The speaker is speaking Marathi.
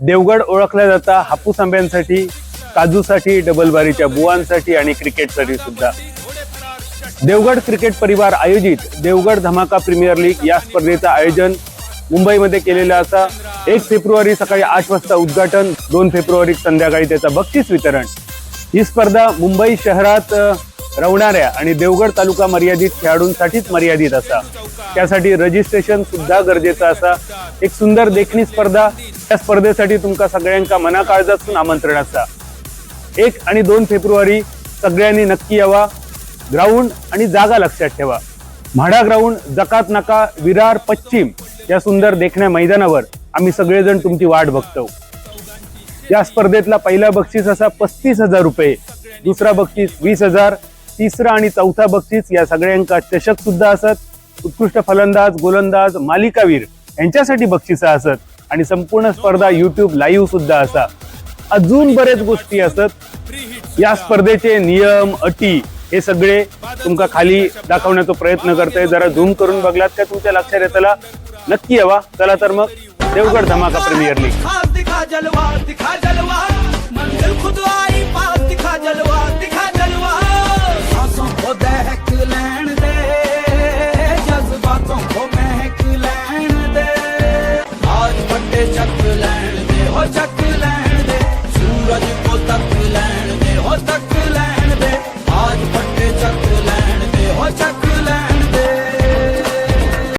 देवगड ओळखला जाता हापूस आंब्यांसाठी काजूसाठी डबलबारीच्या बुवांसाठी आणि क्रिकेटसाठी सुद्धा. देवगड क्रिकेट परिवार आयोजित देवगड धमाका प्रीमियर लीग या स्पर्धेचं आयोजन मुंबईमध्ये केलेलं असा एक फेब्रुवारी सकाळी आठ वाजता उद्घाटन दोन फेब्रुवारी संध्याकाळी त्याचा बक्षीस वितरण. ही स्पर्धा मुंबई शहरात रवणाऱ्या आणि देवगड तालुका मर्यादित खेळाडूंसाठीच मर्यादित असा. त्यासाठी रजिस्ट्रेशन सुद्धा गरजेचं असा. एक सुंदर देखणी स्पर्धा त्या स्पर्धेसाठी तुमका सगळ्यांका मनाकाळजातून आमंत्रण असा. एक आणि दोन फेब्रुवारी सगळ्यांनी नक्की यावा. ग्राउंड आणि जागा लक्षात ठेवा. म्हाडा ग्राउंड जकात नाका विरार पश्चिम या सुंदर देखण्या मैदानावर आम्ही सगळेजण तुमची वाट बघतो. या स्पर्धेतला पहिला बक्षीस असा पस्तीस हजार रुपये दुसरा बक्षीस वीस हजार तिसरा आणि चौथा बक्षीस या सगळ्यांका चषक सुद्धा असत. उत्कृष्ट फलंदाज गोलंदाज मालिकावीर यांच्यासाठी बक्षिसं असत. आणि संपूर्ण स्पर्धा युट्यूब लाईव्ह सुद्धा असा. अजून बरेच गोष्टी असत. या स्पर्धेचे नियम अटी हे सगळे तुमका खाली दाखवण्याचा प्रयत्न करतोय. जरा झूम करून बघलात का तुमच्या लक्षात येताला नक्की यावा. चला तर मग देवगड धमाका प्रीमियर लीग हो सकला